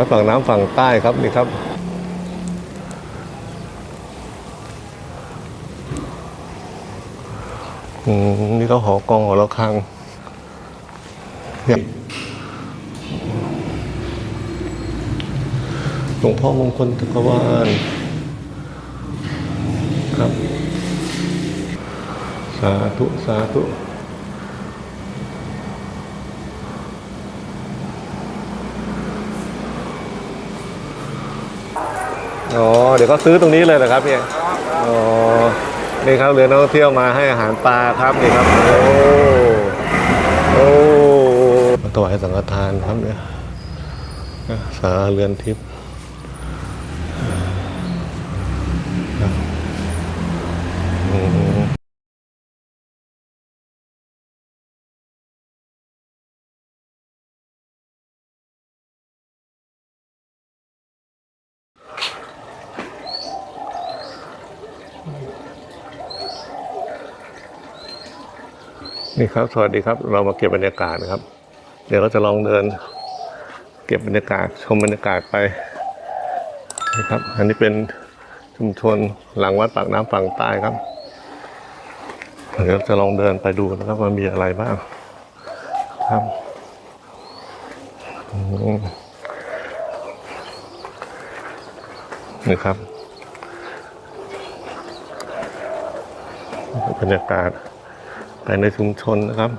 วัดฝั่งน้ำฝั่งใต้ครับนี่ครับ อืมนี่ก็หอกองหอระฆังเนี่ยหลวงพ่อมงคลตะกวาลครับ สาธุ สาธุ อ๋อเดี๋ยวก็ซื้อตรงนี้เลยเหรอครับเนี่ยอ๋อนี่ครับเรือนักท่องเที่ยวมาให้อาหารปลาครับนี่ครับโอ้โอ้มาถวายสังฆทานครับเนี่ยสาเรือนทิพย์อืม นี่ครับ สวัสดีครับ เรามาเก็บบรรยากาศนะครับ เดี๋ยวเราจะลองเดิน เก็บบรรยากาศชมบรรยากาศไปนะครับ อันนี้เป็นชุมชนหลังวัดปากน้ำฝั่งใต้ครับ เดี๋ยวจะลองเดินไปดูนะครับว่ามีอะไรบ้างครับนี่ครับบรรยากาศ ภายในชุมชนนะครับ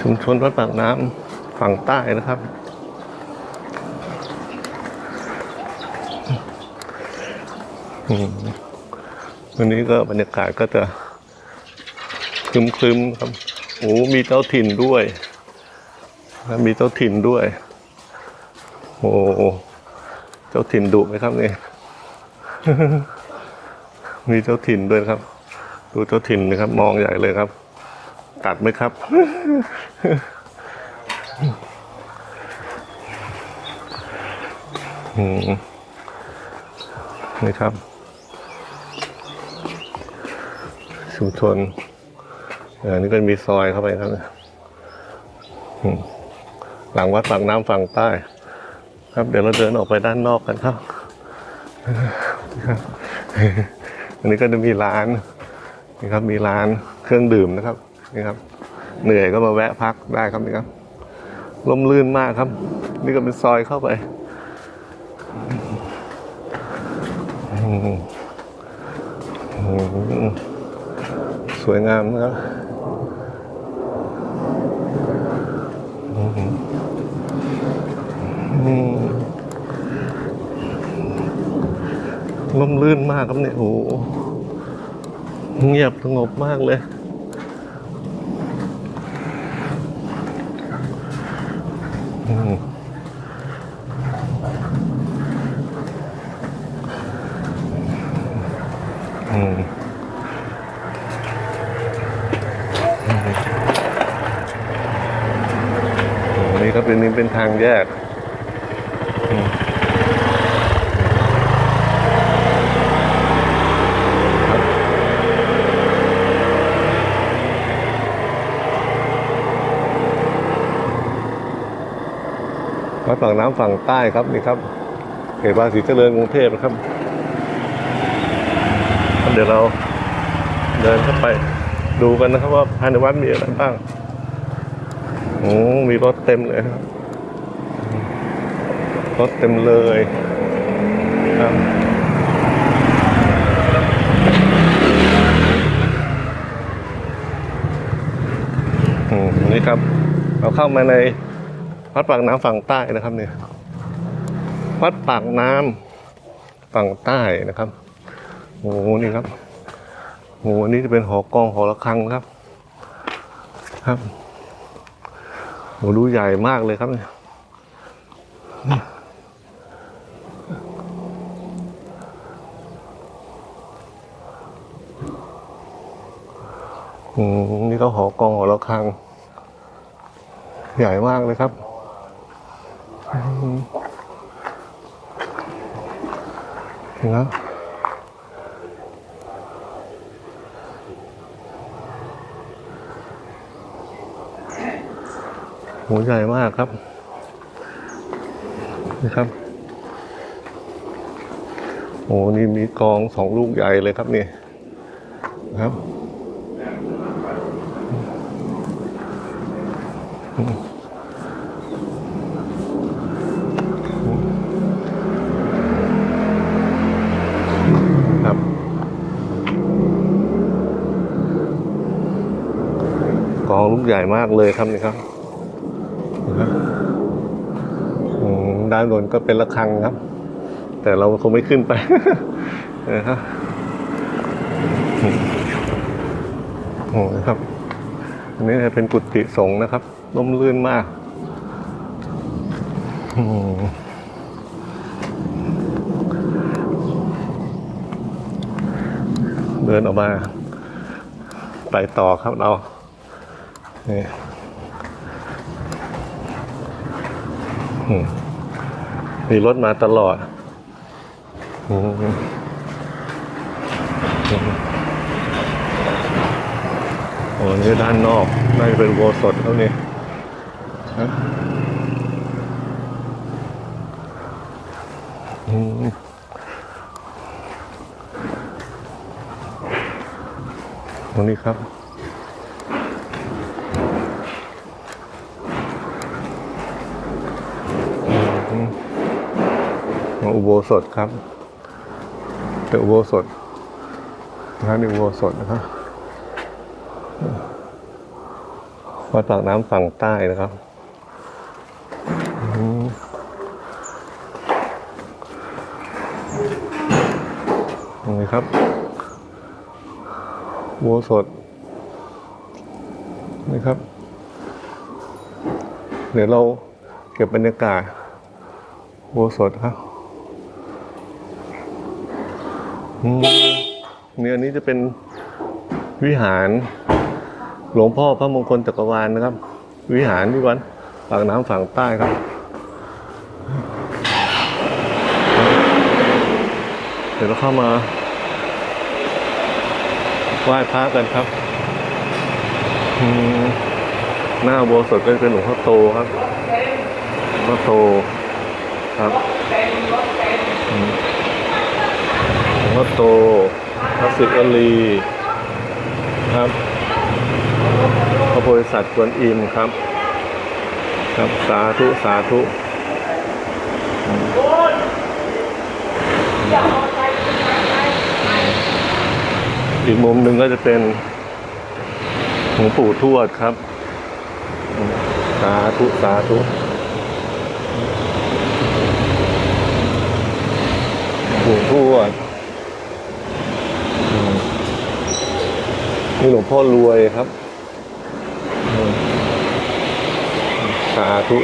ชุมชนวัดปากน้ำฝั่งใต้นะครับอืมวันนี้ก็บรรยากาศก็จะครึมๆครับ โอ้ มีเจ้าถิ่นด้วย มีเจ้าถิ่นด้วย โอ้ เจ้าถิ่นดุไหมครับเนี่ย มีเจ้าถิ่นด้วยครับ ดูเจ้าถิ่นนะครับ มองใหญ่เลยครับกัดไหมครับ นี่ครับ ชุมชนอันนี้ก็มีซอยเข้าไปครับหลังวัดปากน้ำฝั่งใต้ ครับเดี๋ยวเราเดินออกไปด้านนอกกันครับ อันนี้ก็จะมีร้านนี่ครับมีร้านเครื่องดื่มนะครับนี่ครับ เหนื่อยก็มาแวะพักได้ครับนี่ครับลมลื่นมากครับ นี่ก็เป็นซอยเข้าไปสวยงามนะครับอืมอืม ลมลื่นมากครับเนี่ยโอ้โหเงียบสงบมากเลยอืมอืมอืมนี่ก็เป็นนี่เป็นทางแยก ฝั่งน้ำฝั่งใต้ครับนี่ครับเขตภาษีเจริญกรุงเทพนะครับ เดี๋ยวเราเดินเข้าไปดูกันนะครับว่าภายในวัดมีอะไรบ้างโอ้มีรถเต็มเลยครับรถเต็มเลยครับอืมนี่ครับ เราเข้ามาใน วัดปากน้ำฝั่งใต้นะครับเนี่ยวัดปากน้ำฝั่งใต้นะครับโอ้โหนี่ครับโอ้โหนนี้จะเป็นหอกองหอระฆังครับ ครับโอ้ดูใหญ่มากเลยครับเนี่ยอืมนี่ก็หอกองหอระฆัง ใหญ่มากเลยครับ อืมนะครับอโหใหญ่มากครับนี่ครับ โอ้นี่มีกองสองลูกใหญ่เลยครับนี่ครับครับ กองลูก ใหญ่มากเลยครับนี่ครับนะครับอืมด้านบนก็เป็นระฆังครับ แต่เราคงไม่ขึ้นไปนะครับโอ้โหครับ อันนี้เป็นกุฏิสงฆ์นะครับร่มรื่นมากอืมเดินออกมา ไปต่อครับเรา นี่มีรถมาตลอดอืมโอ้นี่ด้านนอกน่าจะเป็นโบสถแล้วนี่ตรงนี้ครับ อุโบสถครับเป็นอุโบสถนะครับนี่อุโบสถนะครับวัดปากน้ำฝั่งใต้นะครับอืมตรงนี้ครับอโบสถนี่ครับ เดี๋ยวเราเก็บบรรยากาศโบสถครับอืม เนี่ยอันนี้จะเป็นวิหาร หลวงพ่อพระมงคลจักรวาลนะครับ วิหารที่วัดปากน้ำฝั่งใต้ครับเดี๋ยวเราเข้ามาไหว้พระกันครับ หน้าโบสถก็จะเป็นหลวงพ่อโตครับหลวงพ่อโตครับ พ่อโตพระศิวลีครับ พระโพธิสัตว์กวนอิมครับ ครับสาธุสาธุอีกมุมหนึ่งก็จะเป็นหลวงปู่ทวดครับ สาธุสาธุหลวงพ่ออื นี่หลวงพ่อรวยครับสาธุ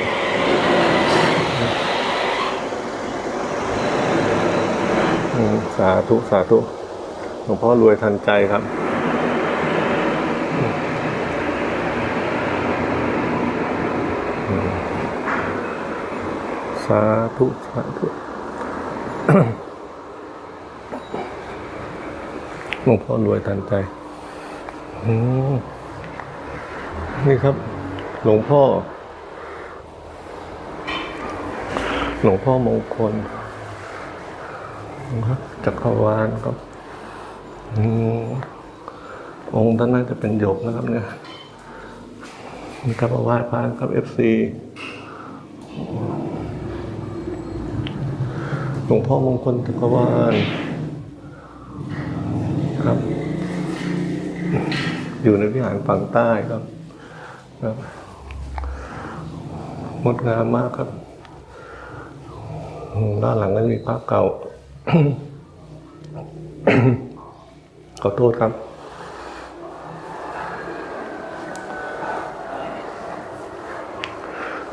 สาธุ สาธุ หลวงพ่อรวยทันใจครับ สาธุ สาธุ หลวงพ่อรวยทันใจ นี่ครับ หลวงพ่อ หลวงพ่อมงคลครับจักรวาลครับองค์ท่านน่าจะเป็นหยกนะครับเนี่ยนี่ครับอาไหว้พระครับเอฟซีหลวงพ่อมงคลจักรวาลครับ อยู่ในวิหารฝั่งใต้ครับครับงดงามมากครับด้านหลังนั้นมีพระเก่าขอโทษครับ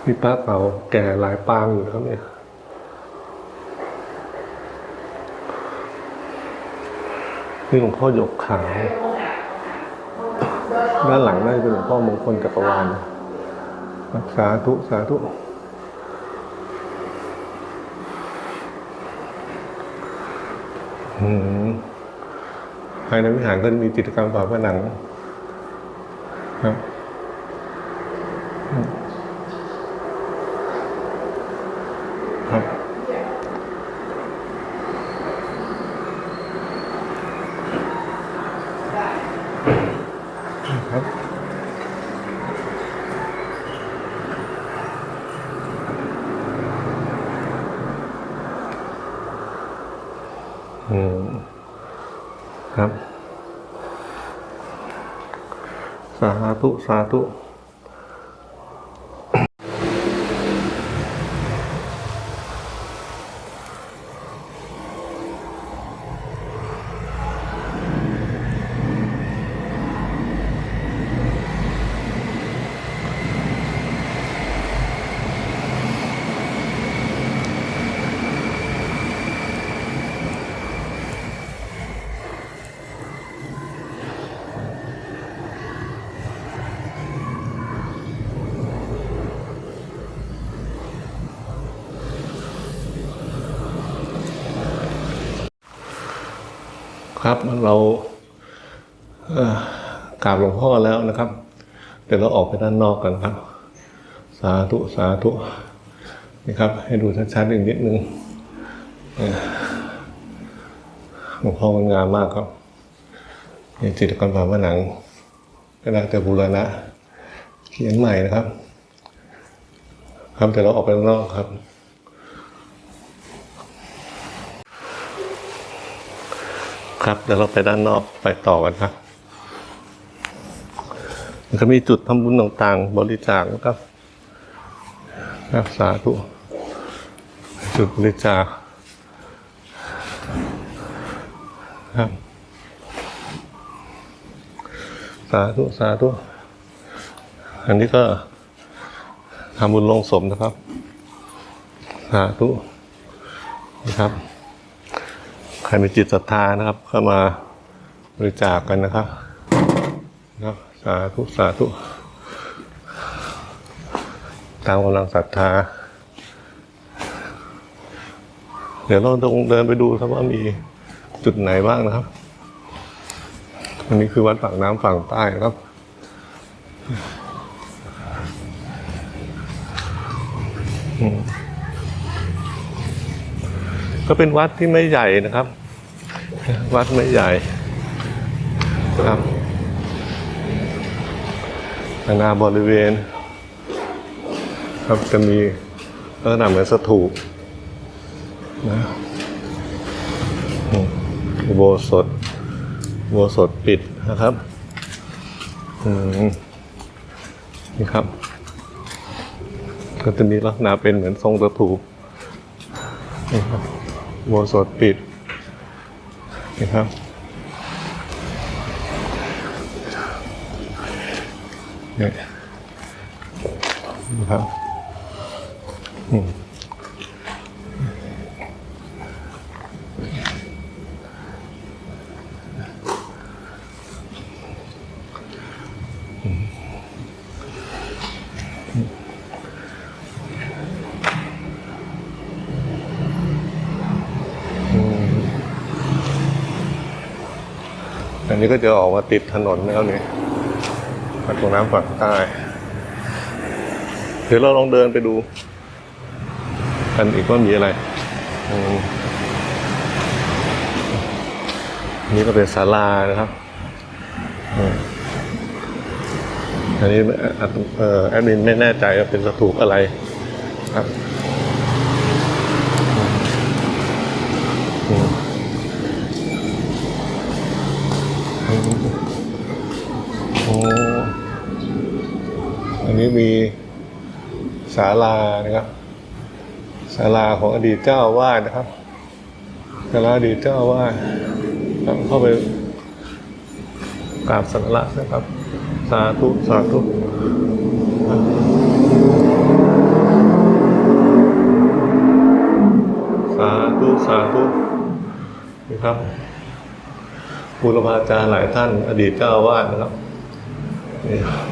มีพระเก่าแก่หลายปางอยู่ครับเนี่ยนี่หลวงพ่อหยกขาว ด้านหลังน่าจะเป็นหลวงพ่อมงคลจักรวาลนสาธุ สาธุอืมภายในวิหารก็มีจิตกรรมฝาผนัง ครับ สาธุ สาธุ แล้วนะครับ เดี๋ยวเราออกไปด้านนอกกันครับ สาธุสาธุนี่ครับ ให้ดูชัดๆอีกนิดนึงหลวงพ่อมันงามมากครับนี่จิตรกรรมฝาผนังก็ได้แต่บูรณะ เขียนใหม่นะครับ ครับเดี๋ยวเราออกไปด้านนอกครับครับเดี๋ยวเราไปด้านนอกไปต่อกันครับ ก็มีจุดทำบุญต่างๆ บริจาคนะครับครับสาธุจุดบริจาคครับสาธุสาธุอันนี้ก็ทำบุญลงศพนะครับ สาธุนะครับ ใครมีจิตศรัทธานะครับ เข้ามาบริจาคกันนะครับนะครับาธุสาธุ ตามกำลังศรัทธา เดี๋ยวเราต้องเดินไปดูครับว่ามีจุดไหนบ้างนะครับ อันนี้คือวัดปากน้ำฝั่งใต้นะครับก็เป็นวัดที่ไม่ใหญ่นะครับ วัดไม่ใหญ่ครับ อาณาบริเวณ ครับจะมีลักษณะเหมือนสถูปนะอุโบสถอุโบสถปิดนะครับอนี่ครับ ก็จะมีลักษณะเป็นเหมือนทรงสถูปนี่ครับอุโบสถปิดนะครับ เนี่ยนะครับอืมอันนี้ก็จะออกมาติดถนนแล้วนี่ ประตูน้ำฝั่งใต้เดี๋ยวเราลองเดินไปดู กันอีกว่ามีอะไรอันนี่ก็เป็นศาลานะครับอันนี้แอดมินไม่แน่ใจว่าเป็นสถูปอะไรครับ มีศาลานะครับศาลาของอดีตเจ้าอาวาสนะครับศาลาอดีตเจ้าอาวาสเข้าไปกราบสักการะนะครับ สาธุ สาธุสาธุสาธุนี่ครับบูรพาจารย์หลายท่านอดีตเจ้าอาวาสนะครับ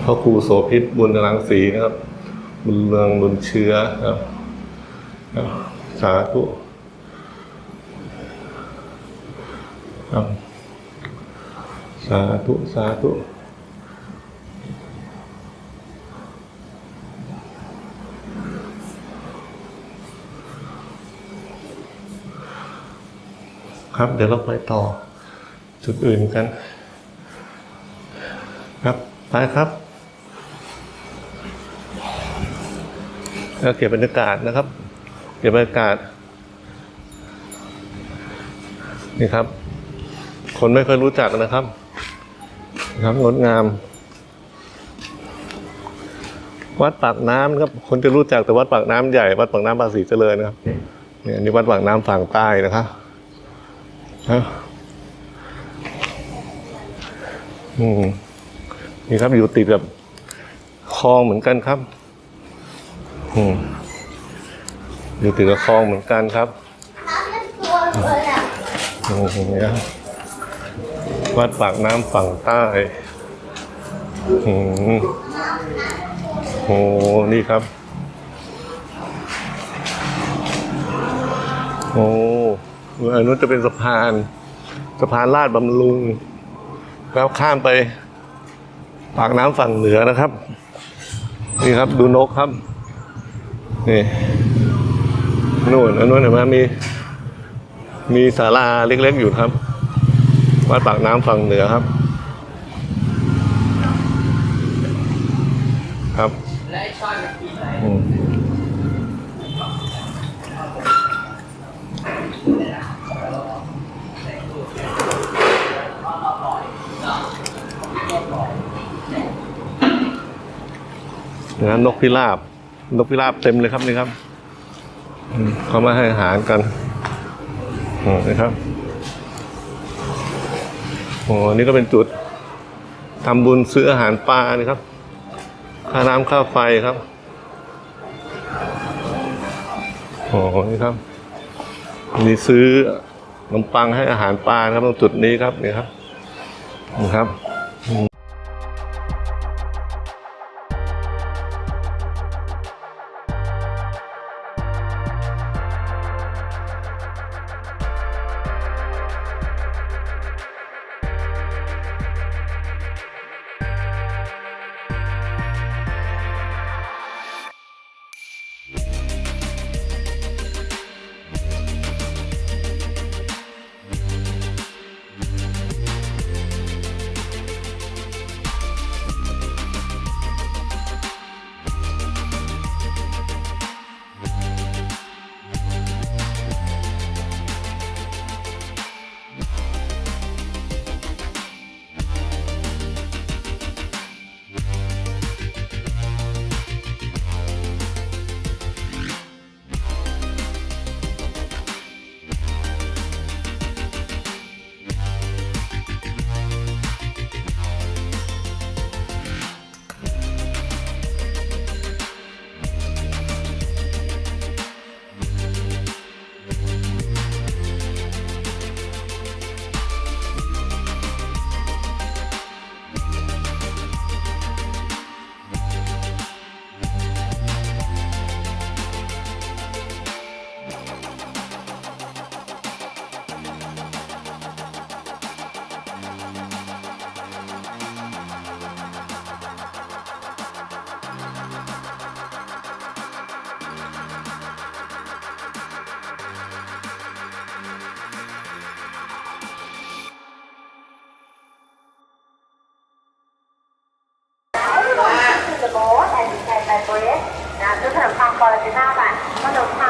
พระครูโสภิตบุญรังสีนะครับ บุญเรืองบุญเชื้อครับสาธุครับสาธุ สาธุครับ เดี๋ยวเราไปต่อจุดอื่นกัน ไปครับแล้วเก็บบรรยากาศนะครับ เก็บบรรยากาศ นี่ครับ คนไม่เคยรู้จักนะครับนะครับงดงาม วัดปากน้ำนะครับ คนจะรู้จักแต่วัดปากน้ำใหญ่ วัดปากน้ำภาษีเจริญนะครับเนี่ยอันนี่วัดปากน้ำฝั่งใต้นะครับนะอืม นี่ครับอยู่ติดกับคลองเหมือนกันครับอืมอยู่ติดกับคลองเหมือนกันครับวัดปากน้ำฝั่งใต้อืมโอ้นี่ครับ โอ้อันนู้นจะเป็นสะพาน สะพานลาดบำรุง แล้วข้ามไป ปากน้ำฝั่งเหนือนะครับ นี่ครับดูนกครับ นี่นู่นอันนู้นเห็นไหมมี มีศาลาเล็กๆอยู่ครับ วัดปากน้ำฝั่งเหนือครับครับ นะนกพิราบ นกพิราบเต็มเลยครับนี่ครับเขามาให้อาหารกันอืมนะครับโอ้นี่ก็เป็นจุดทำบุญซื้ออาหารปลานี่ครับ ค่าน้ำค่าไฟครับโอ้นี่ครับมีซื้อขนมปังให้อาหารปลาครับตรงจุดนี้ครับนี่ครับนี่ครับ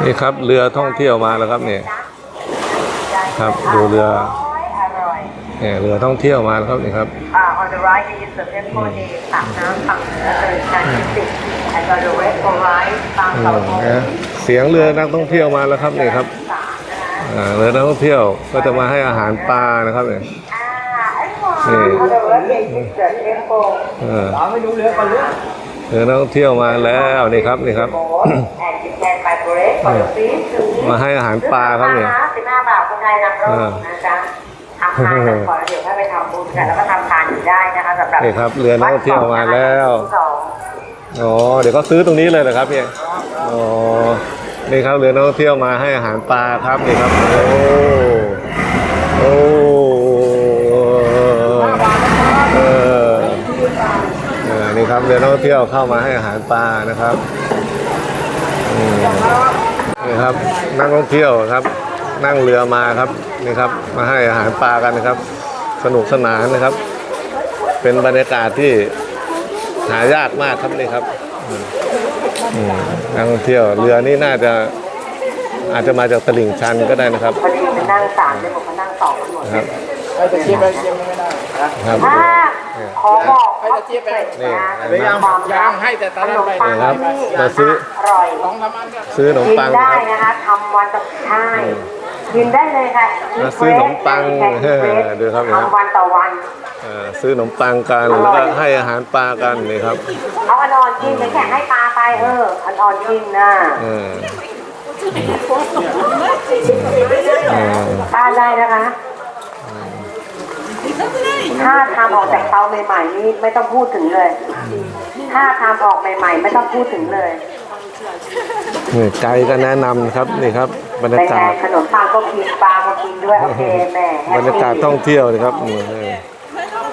นี่ครับเรือท่องเที่ยวมาแล้วครับเนี่ยครับดูเรือเนี่ยเรือท่องเที่ยวมาแล้วครับนี่ครับ Uh, on the right is the temple name ปากน้ำฝั่งเหนือเลยการที่สิบ and on the left or right บางอืเสามธงนะเสียงเรือนักท่องเที่ยวมาแล้วครับนี่ครับสามนะคะอ่าเรือนักท่องเที่ยวก็จะมาให้อาหารปลานะครับเนี่ยอ่านี่ on the left is the temple เออเรือนักท่องเที่ยวมาแล้วนี่ครับนี่ครับ มาให้อาหารปลาครับเนี่ยสิบห้าบาทคนไทยนำร่มนะจ๊ะทำทานกันก่อนแล้วเดี๋ยวให้ไปทำบุญกันแล้วก็ทำทานอยู่ได้นะคะสำหรับนี่ครับเรือนักท่องเที่ยวมาแล้วสองอ๋อเดี๋ยวก็ซื้อตรงนี้เลยเหรอครับเนี่ยอ๋อนี่ครับเรือนักท่องเที่ยวมาให้อาหารปลาครับนี่ครับโอ้โอ้เออเออนี่ครับเรือนักท่องเที่ยวเข้ามาให้อาหารปลานะครับอืม นี่ครับนักท่องเที่ยวครับ นั่งเรือมาครับนี่ครับ มาให้อาหารปลากันนะครับ สนุกสนานนะครับ เป็นบรรยากาศที่หายากมากครับนี่ครับนักท่องเที่ยวเรือนี่น่าจะอาจจะมาจากตลิ่งชันก็ได้นะครับนั่งสามเลยผมมานั่งสองกันหมด นะครับไปตะเกียบไปตะเกียบไม่ได้นะครับถ้าขอบอกไปตะเกียบไปนี่ไปย่างย่างให้แต่ตขอนนนั้นมไปปังครับที่นี่มาซื้ออร่อยสองสามอันก็ซื้อขนมกินปังได้ครับนะคะทำวันต่อใช่กินได้เลยค่ะมาซื้อขนมปังแข่งเฟรชเดี๋ยวครับทำวันต่อวันเอ่อซื้อขนมปังกันแล้วก็ให้อาหารปลากันนี่ครับเอาอ่อนๆกินเดี๋ยวแข่งให้ปลาไปเอออ่อนๆกินนะเออเออป้าได้นะคะ ถ้าทำออกจากเตาใหม่ๆนี่ไม่ต้องพูดถึงเลย ถ้าทำออกใหม่ ๆ ไม่ต้องพูดถึงเลยนี่ไกด์ก็แนะนำครับนี่ครับ บรรเป็นยาไงกาศขนมปังก็กินปลาก็กินด้วยโอเคแม่แฮบรปรยากาศปี้ท่องเที่ยวนะครับนี่เออ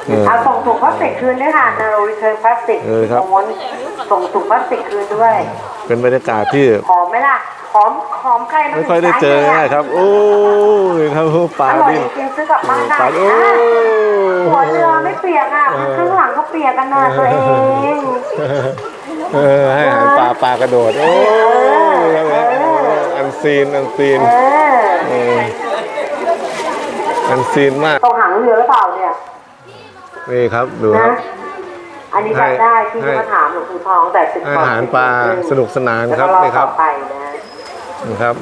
เออเอาส่งถุงพลาสติกคืนด้วยค่ะ no return plastic เออครับโอนส่งถุงพลาสติกคืนด้วย เป็นบรรยากาศที่หอมไหมล่ะหอมหอมใครมันไม่ค่อยได้เจอง่ายครับ โอ้ยครับปลาอร่อยดิจริงๆซื้อกลับบ้านได้ปลาโอ้นะหัวเรือไม่เปียกอะข้างหลังก็เปียกกันนะตัวเองเออให้อาหารปลาปลากระโดดโอ้ยครับอันซีนอันซีนเออเอออันซีนมากตรงหางเรือหรือเปล่าเนี่ยนี่ครับดูคนะรับ อันนี้จำได้ที่ให้ มาถามหลวงปู่ทองแต่สิบให้อาหารปลาสนุกสนานครับแล้วก็นี่ครับต่อไปนะนี่ครับ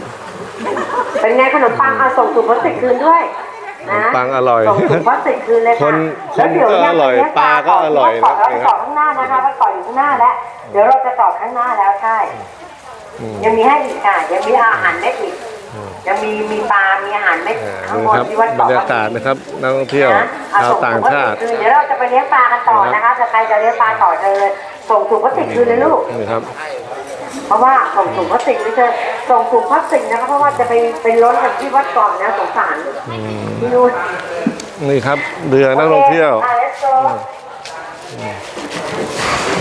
เป็นไงขนมปังเอาส่งถุงพลาสติกคืนด้วยนะขนมปังอร่อยส่งถุงพลาสติกคืนเลยคค่ะนแล้วเดี๋วคนก็อร่อยเนี่ปลาก็อร่อยเาไปนะต่อข้างหน้านะคะไปต่ออยู่ข้างหน้าแล้วเดี๋ยวเราจะต่อข้างหน้าแล้วใช่ อืม ยังมีให้อีกค่ะยังมีอาหารเม็ดอีก ยังมีมีปลา มีอาหารเม็ดอ่าข้างนี่บนครับที่วัดบรเกาะรยากาศนะครับนักท่องเที่ยวนะเอชาวส่ต่างถุพลชาสติติกคืนเดี๋ยวเราจะไปเลี้ยงปลากันต่อนะคะถ้าใครจะเลี้ยงปลาต่อเชิญส่งถุงพลาสติกคืนเลยลูกนี่ครับเพราะว่าส่งถุงพลาสติกไม่ใช่ส่งถุงพลาสติกนะคะเพราะว่าจะไปเป็นล้นกันที่วัดเก่อนนะสงสารที่นู่นนี่ครับเรือนักท่องเที่ยวอะ let's go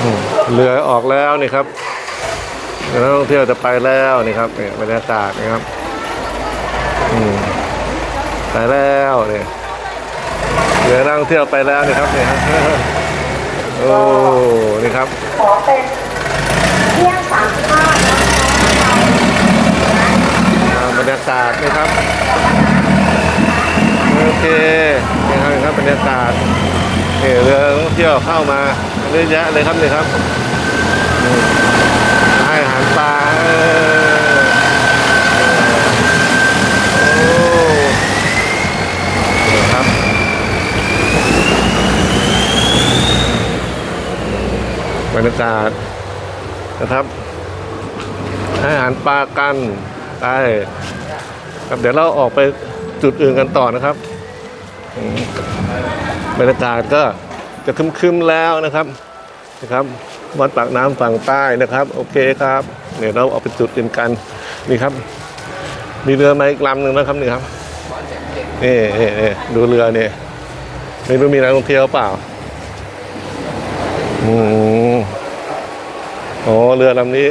อืมเรือออกแล้วนี่ครับเรือนักท่องเที่ยวจะไปแล้วนี่ครับเนี่ยบรรยากาศนะครับอืม ไปแล้วเนี่ยเรือนักท่องเที่ยวไปแล้วนี่ครับเนี่ยโอ้นี่ครับขอเป็นเที่ยงสามสิบห้านะคะอ่าบรรยากาศนี่ครับโอเคนี่ครับนี่ครับบรรยากาศนี่เรือท่องเที่ยวเข้ามาเยอะแยะเลยครับนี่ครับอืมให้อาหารปลาเออโอ้นี่ครับบ รรยากาศนะครับให้อาหารปลากันไปครับเดี๋ยวเราออกไปจุดอื่นกันต่อนะครับบรรยากาศก็จะคึมๆแล้วนะครับนะครับวัดปากน้ำฝั่งใต้นะครับ โอเคครับเดี๋ยวเราออกไปจุดอื่นกันนี่ครับ มีเรือมาอีกลำหนึ่งนะครับนี่ครับนี่นี่นี่ดูเรือเนี่ยไม่รู้มีนักท่องเที่ยวเปล่า อืมโอ้เรือลำนี้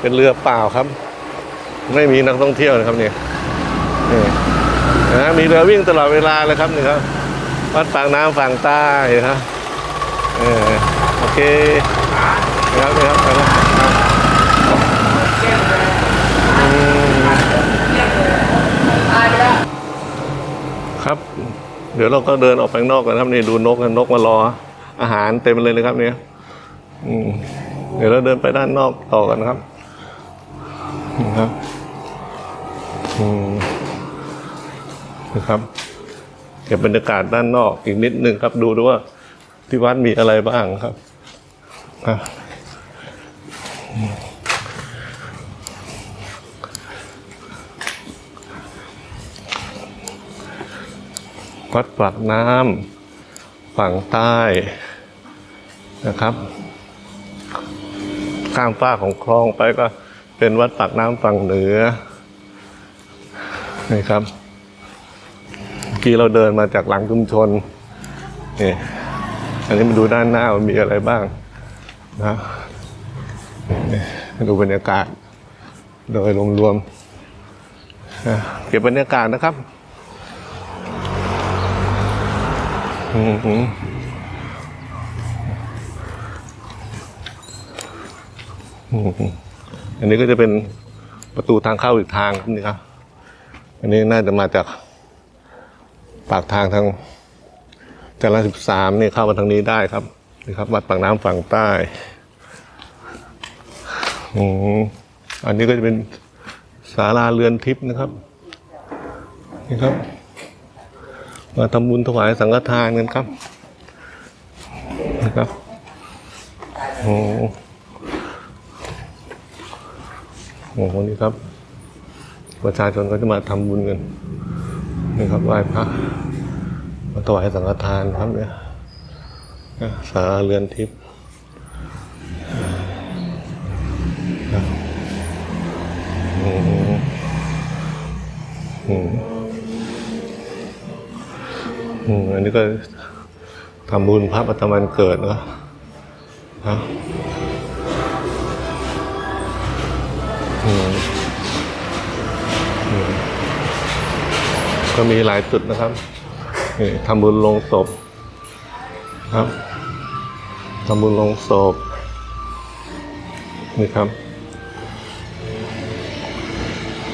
เป็นเรือเปล่าครับ ไม่มีนักท่องเที่ยวนะครับเนี่ยนี่นะมีเรือวิ่งตลอดเวลาเลยครับนี่ครับวัดปากน้ำฝั่งใต้นะครับเออโอเคนะครับนี่ครับไปแล้วครับ เดี๋ยวเราก็เดินออกไปนอกกันครับนี่ดูนกกันนกมารอ อาหารเต็มเลยนะครับ เนี่ยเดี๋ยวเราเดินไปด้านนอกต่อกันนะครับนะครับนะครับเก็บบรรยากาศด้านนอกอีกนิดนึงครับ ดูดูว่าที่วัดมีอะไรบ้างครับอะวัดปากน้ำฝั่งใต้ นะครับข้ามฟ้าของคลองไปก็เป็นวัดปากน้ำฝั่งเหนือนี่ครับเมื่อกี้เราเดินมาจากหลังชุมชนนี่อันนี้มาดูด้านหน้าว่ามีอะไรบ้างนะนี่ดูบรรยากาศ โดยรวมๆนะเก็บบรรยากาศนะครับ อือหืออืม อันนี้ก็จะเป็นประตูทางเข้าอีกทางนี่ครับ อันนี้น่าจะมาจากปากทางทางจราสิบสามนี่เข้ามาทางนี้ได้ครับนี่ครับ วัดปากน้ำฝั่งใต้อืมอันนี้ก็จะเป็นศาลาเรือนทิพย์นะครับ นี่ครับ มาทำบุญถวายสังฆทานกันครับนะครับโอ้ โอ้โหนี่ครับ ประชาชนก็จะมาทำบุญกันนี่ครับไหว้พระมาถวายสังฆทานครับเนี่ยสารเรือนทิพย์อืมอืมอืมอันนี้ก็ทำบุญพระประจำวันเกิดนะ ก็มีหลายจุดนะครับนี่ทำบุญลงศพครับทำบุญลงศพนี่ครับ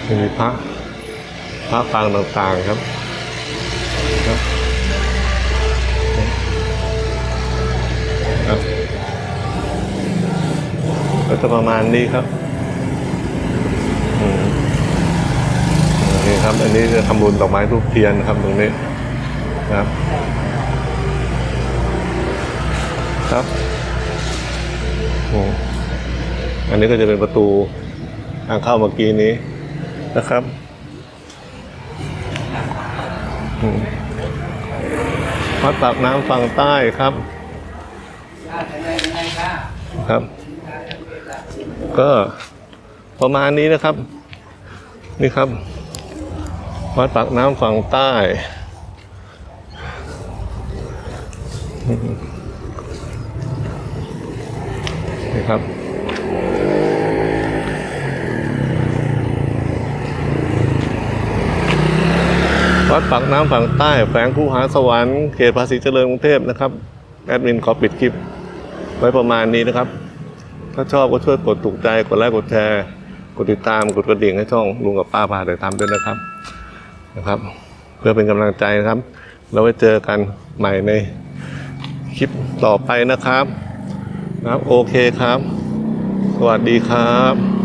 มีพระพระปางต่างๆครับครับครับก็จะประมาณนี้ครับอืม นี่ครับ อันนี้จะทำบุญดอกไม้ทูบเทียนนะครับตรงนี้นะครับครับอันนี้ก็จะเป็นประตูทางเข้าเมื่อกี้นี้นะครับวัดปากน้ำฝั่งใต้ครับ ครับ ก็ประมาณนี้นะครับ นี่ครับ วัดปากน้ำฝั่งใต้ นี่ครับวัดปากน้ำฝั่งใต้แฝงคูหาสวรรค์เขตภาษีเจริญกรุงเทพนะครับ แอดมินขอปิดคลิป ไว้ประมาณนี้นะครับ ถ้าชอบก็ช่วยกดถูกใจ กดไลค์กดแชร์ กดติดตามกดกระดิ่งให้ช่องลุงกับป้าพาแต่ทำด้วยนะครับ นะครับ เพื่อเป็นกำลังใจนะครับ เราไว้เจอกันใหม่ในคลิปต่อไปนะครับนะครับ โอเคครับ สวัสดีครับ